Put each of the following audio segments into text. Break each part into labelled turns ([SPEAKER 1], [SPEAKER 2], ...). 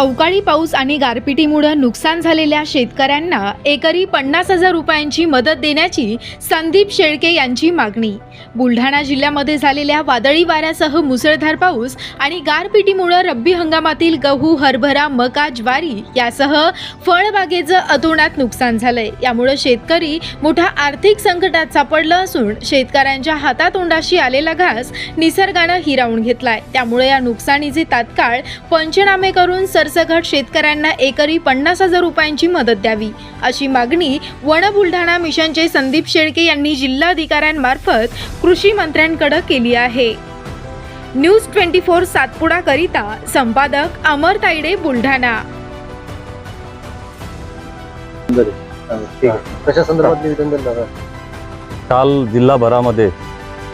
[SPEAKER 1] अवकाळी पाऊस आणि गारपिटीमुळे नुकसान झालेल्या शेतकऱ्यांना एकरी पन्नास हजार रुपयांची मदत देण्याची संदीप शेळके यांची मागणी. बुलढाणा जिल्ह्यामध्ये झालेल्या वादळी वाऱ्यासह मुसळधार पाऊस आणि गारपिटीमुळे रब्बी हंगामातील गहू हरभरा मका ज्वारी यासह फळबागेचं अतोनात नुकसान झालंय. यामुळे शेतकरी मोठ्या आर्थिक संकटात सापडलं असून शेतकऱ्यांच्या हातातोंडाशी आलेला घास निसर्गानं हिरावून घेतलाय. त्यामुळे या नुकसानीचे तात्काळ पंचनामे करून सरसकट शेतकऱ्यांना एकरी पन्नास हजार रुपयांची मदत द्यावी अशी मागणी वन बुलढाणा मिशनचे संदीप शेळके यांनी जिल्हाधिकाऱ्यांमार्फत कृषी मंत्र्यांकडे केली आहे. न्यूज ट्वेंटी फोर सातपुडा करिता संपादक अमर तायडे बुलढाणा.
[SPEAKER 2] ठीक आहे कशा संदर्भात निवेदन दिलं दादा
[SPEAKER 3] काल जिल्हाभरामध्ये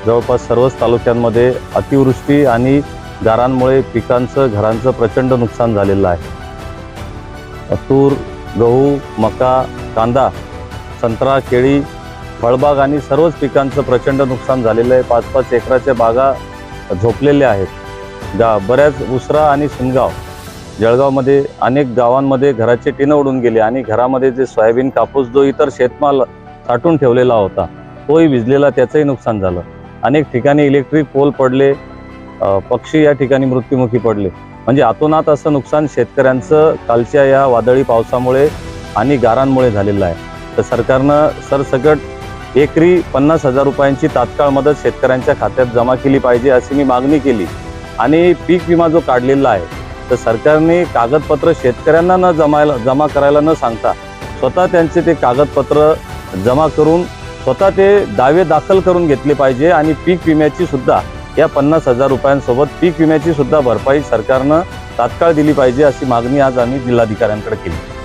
[SPEAKER 3] जवळपास सर्वच तालुक्यांमध्ये अतिवृष्टी आणि गारांमुळे पिकांचं घरांचं प्रचंड नुकसान झालेलं आहे. तूर गहू मका कांदा संत्रा केळी फळबाग आणि सर्वच पिकांचं प्रचंड नुकसान झालेलं आहे. पाच पाच एकराच्या बागा झोपलेल्या आहेत. गा बऱ्याच उसरा आणि सुनगाव जळगावमध्ये अनेक गावांमध्ये घराचे टिनं उडून गेले आणि घरामध्ये जे सोयाबीन कापूस जो इतर शेतमाल साठून ठेवलेला होता तोही भिजलेला त्याचंही नुकसान झालं. अनेक ठिकाणी इलेक्ट्रिक पोल पडले पक्षी या ठिकाणी मृत्युमुखी पडले. म्हणजे आतोनात असं नुकसान शेतकऱ्यांचं कालच्या या वादळी पावसामुळे आणि गारांमुळे झालेलं आहे. तर सरकारनं सरसकट एकरी पन्नास हजार रुपयांची तात्काळ मदत शेतकऱ्यांच्या खात्यात जमा केली पाहिजे अशी मी मागणी केली. आणि पीक विमा जो काढलेला आहे तर सरकारने कागदपत्र शेतकऱ्यांना न जमायला जमा करायला न सांगता स्वतः त्यांचे ते कागदपत्र जमा करून स्वतः ते दावे दाखल करून घेतले पाहिजे आणि पीक विम्याची सुद्धा या पन्नास हजार रुपयांसोबत पीक विम्याची सुद्धा भरपाई सरकारनं तात्काळ दिली पाहिजे अशी मागणी आज आम्ही जिल्हाधिकाऱ्यांकडे केली.